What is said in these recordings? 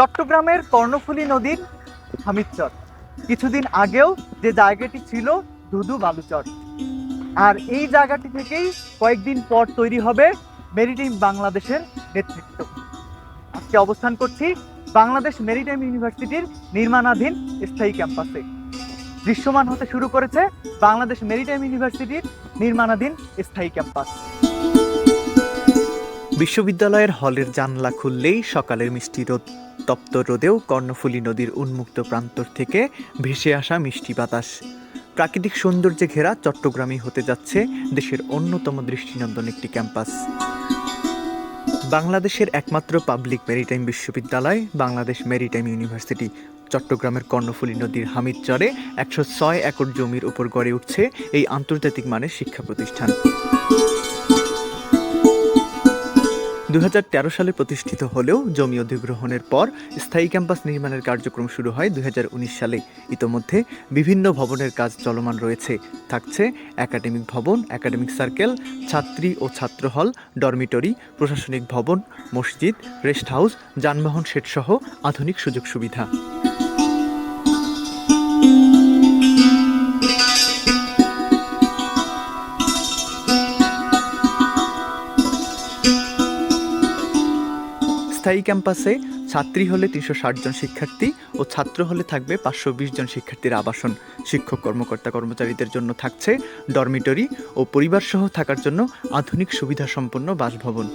চট্টগ্রামের কর্ণফুলী নদীর হামিদচর। কিছুদিন আগেও যে জায়গাটি ছিল ধুধু বালুচর। আর এই জায়গাটি থেকেই কয়েকদিন পর তৈরি হবে মেরিটাইম বাংলাদেশের নেতৃত্ব। আজকে অবস্থান করছি বাংলাদেশ মেরিটাইম ইউনিভার্সিটির নির্মাণাধীন স্থায়ী ক্যাম্পাসে। দৃশ্যমান হতে শুরু করেছে বাংলাদেশ মেরিটাইম ইউনিভার্সিটির নির্মাণাধীন স্থায়ী ক্যাম্পাস। বিশ্ববিদ্যালয়ের হলের জানলা খুললেই সকালের মিষ্টি রোদ, তপ্ত রোদেও কর্ণফুলী নদীর উন্মুক্ত প্রান্তর থেকে ভেসে আসা মিষ্টি বাতাস। প্রাকৃতিক সৌন্দর্যে ঘেরা চট্টগ্রামই হতে যাচ্ছে দেশের অন্যতম দৃষ্টিনন্দন একটি ক্যাম্পাস। বাংলাদেশের একমাত্র পাবলিক মেরিটাইম বিশ্ববিদ্যালয়, বাংলাদেশ মেরিটাইম ইউনিভার্সিটি। চট্টগ্রামের কর্ণফুলী নদীর হামিদচরে একশো ছয় একর জমির উপর গড়ে উঠছে এই আন্তর্জাতিক মানের শিক্ষা প্রতিষ্ঠান। দু হাজার তেরো সালে প্রতিষ্ঠিত হলেও জমি অধিগ্রহণের পর স্থায়ী ক্যাম্পাস নির্মাণের কার্যক্রম শুরু হয় দু হাজার উনিশ সালে ইতোমধ্যে বিভিন্ন ভবনের কাজ চলমান রয়েছে। থাকছে একাডেমিক ভবন, একাডেমিক সার্কেল, ছাত্রী ও ছাত্র হল, ডরমিটরি, প্রশাসনিক ভবন, মসজিদ, রেস্ট হাউস, যানবাহন শেডসহ আধুনিক সুযোগ সুবিধা। স্থায়ী ক্যাম্পাসে ছাত্রী হলে তিনশো ষাট জন শিক্ষার্থী ও ছাত্র হলে থাকবে পাঁচশো বিশ জন শিক্ষার্থীর আবাসন। শিক্ষক, কর্মকর্তা, কর্মচারীদের জন্য থাকছে ডরমিটরি ও পরিবারসহ থাকার জন্য আধুনিক সুবিধাসম্পন্ন বাসভবন।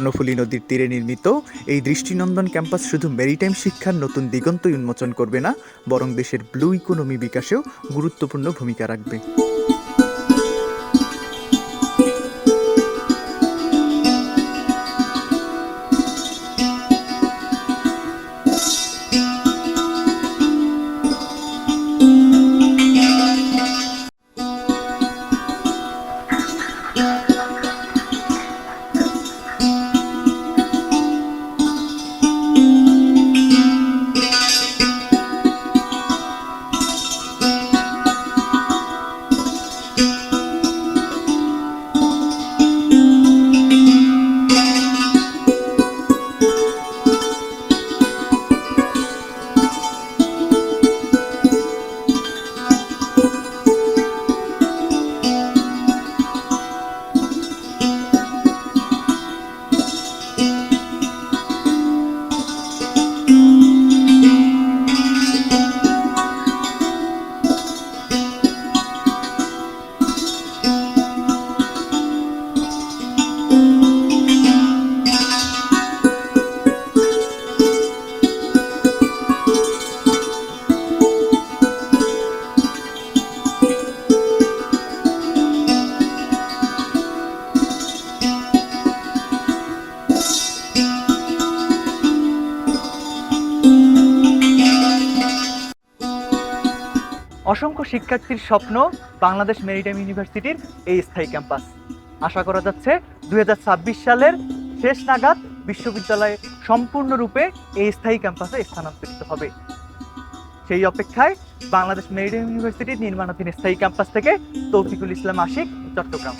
কর্ণফুলী নদীর তীরে নির্মিত, এই দৃষ্টিনন্দন ক্যাম্পাস শুধু মেরিটাইম শিক্ষার নতুন দিগন্তই উন্মোচন করবে না, বরং দেশের ব্লু ইকোনমি বিকাশেও গুরুত্বপূর্ণ ভূমিকা রাখবে। অসংখ্য শিক্ষার্থীর স্বপ্ন বাংলাদেশ মেরিটাইম ইউনিভার্সিটির এই স্থায়ী ক্যাম্পাস। আশা করা যাচ্ছে দু হাজার ছাব্বিশ সালের শেষ নাগাদ বিশ্ববিদ্যালয়ে সম্পূর্ণরূপে এই স্থায়ী ক্যাম্পাসে স্থানান্তরিত হবে। সেই অপেক্ষায় বাংলাদেশ মেরিটাইম ইউনিভার্সিটির নির্মাণাধীন স্থায়ী ক্যাম্পাস থেকে তৌফিকুল ইসলাম আশিক, চট্টগ্রাম।